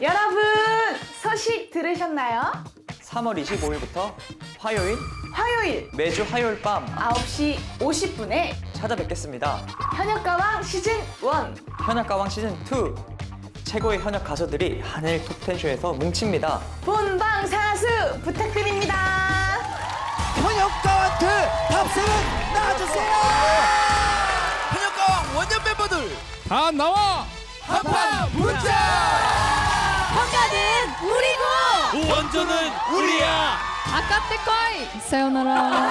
여러분 소식 들으셨나요? 3월 25일부터 화요일 화요일 매주 화요일 밤 9시 50분에 찾아뵙겠습니다. 현역가왕 시즌 1 현역가왕 시즌 2 최고의 현역 가수들이 한일 톱텐쇼에서 뭉칩니다. 본방사수 부탁드립니다. 현역가왕트 탑세븐 나와주세요. 현역가왕 원년 멤버들 다 나와! 한판 붙자. 원조는 우리야! 아깝대 꺼이 사요나라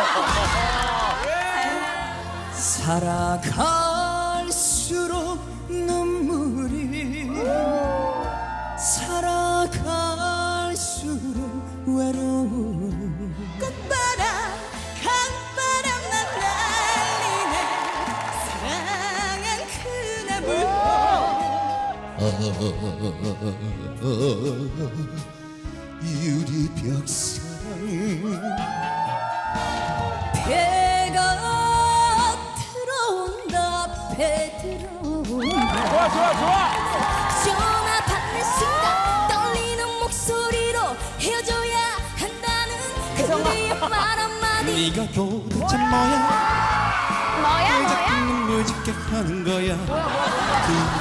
살아갈수록 눈물이 살아갈수록 외로운 꽃바람 강바람 날리네 사랑한 그날부터 유리벽 사랑. 배가 들어온다 배 들어온다. 좋아, 좋아, 좋아! 전화 받는 순간 떨리는 목소리로 헤어져야 한다는 그대의 말 한마디. 네가 도대체 뭐야? 뭐야 뭐야? 눈물 짓게 하는 거야?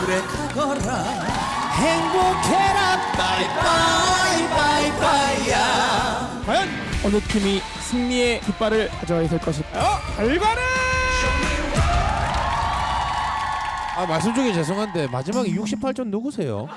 그래 가거라 행복해라 바이바이 바이바이야 과연 어느 팀이 승리의 깃발을 가져야 될 것일까요? 결과는 아 말씀 중에 죄송한데 마지막에 68점 누구세요?